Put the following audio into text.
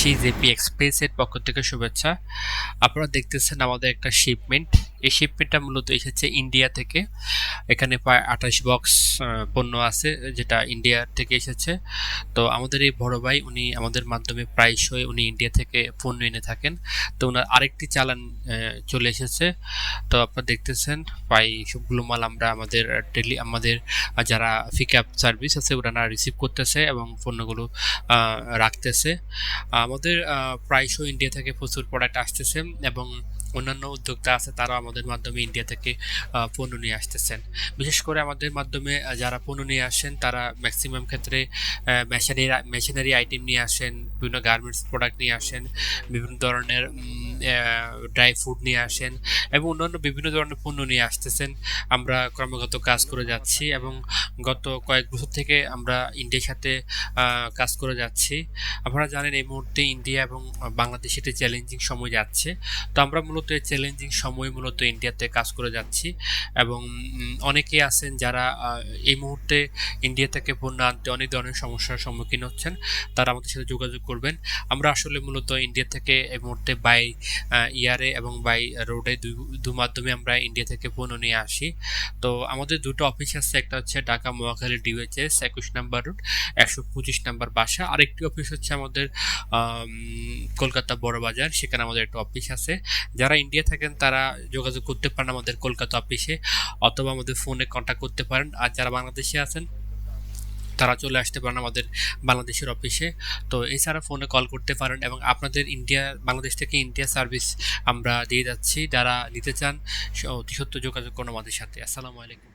জানাচ্ছি জেপি এক্সপ্রেসের পক্ষ থেকে শুভেচ্ছা। আপনারা দেখতেছেন আমাদের একটা শিপমেন্ট এই শিপমেন্টটা মূলত এসেছে ইন্ডিয়া থেকে। এখানে প্রায় আঠাশ বক্স পণ্য আছে যেটা ইন্ডিয়া থেকে এসেছে। তো আমাদের এই বড় ভাই, উনি আমাদের মাধ্যমে প্রায়শই উনি ইন্ডিয়া থেকে পণ্য এনে থাকেন। তো ওনার আরেকটি চালান চলে এসেছে। তো আপনারা দেখতেছেন, প্রায় সবগুলো মাল আমরা আমাদের ডেলি আমাদের যারা পিক আপ সার্ভিস আছে, ওরা রিসিভ করতেছে এবং পণ্যগুলো রাখতেছে। আমাদের প্রায়শই ইন্ডিয়া থেকে প্রচুর প্রোডাক্ট আসতেছে এবং অন্যান্য উদ্যোক্তা আছে, তারাও আমাদের মাধ্যমে ইন্ডিয়া থেকে পণ্য নিয়ে আসতেছেন। বিশেষ করে আমাদের মাধ্যমে যারা পণ্য নিয়ে আসেন, তারা ম্যাক্সিমাম ক্ষেত্রে মেশিনারি মেশিনারি আইটেম নিয়ে আসেন, বিভিন্ন গার্মেন্টস প্রোডাক্ট নিয়ে আসেন, বিভিন্ন ধরনের ড্রাই ফ্রুট নিয়ে আসেন এবং অন্যান্য বিভিন্ন ধরনের পণ্য নিয়ে আসতেছেন। আমরা ক্রমাগত কাজ করে যাচ্ছি এবং গত কয়েক বছর থেকে আমরা ইন্ডিয়ার সাথে কাজ করে যাচ্ছি। আপনারা জানেন এই মুহূর্তে ইন্ডিয়া এবং বাংলাদেশ একটি চ্যালেঞ্জিং সময় যাচ্ছে। তো আমরা মূলত এই চ্যালেঞ্জিং সময় মূলত ইন্ডিয়াতে কাজ করে যাচ্ছি এবং উম, অনেকেই আছেন যারা এই মুহূর্তে ইন্ডিয়া থেকে পণ্য আনতে অনেক ধরনের সমস্যার সম্মুখীন হচ্ছেন তারা আমাদের সাথে যোগাযোগ করবেন। আমরা আসলে মূলত ইন্ডিয়া থেকে এই মুহূর্তে বাই ইয়ারে এবং বাই রোডে দু মাধ্যমে আমরা ইন্ডিয়া থেকে পণ্য নিয়ে আসি। তো আমাদের দুটো অফিস আছে একটা হচ্ছে ঢাকা মহাখালী ডিওএইচএস একুশ নাম্বার রোড একশো পঁচিশ নাম্বার বাসা। আরেকটি অফিস হচ্ছে আমাদের আম, কলকাতা বড় বাজার সেখানে আমাদের একটা অফিস আছে। যারা ইন্ডিয়া থাকেন তারা যোগাযোগ করতে পারেন আমাদের কলকাতা অফিসে অথবা আমাদের ফোনে কন্ট্যাক্ট করতে পারেন। আর যারা বাংলাদেশে আছেন, তারা চলে আসতে পারেন আমাদের বাংলাদেশের অফিসে। তো এছাড়া ফোনে কল করতে পারেন এবং আপনাদের ইন্ডিয়া, বাংলাদেশ থেকে ইন্ডিয়া সার্ভিস আমরা দিয়ে যাচ্ছি। যারা নিতে চান অতি সত্য যোগাযোগ করুন আমাদের সাথে। আসসালামু আলাইকুম।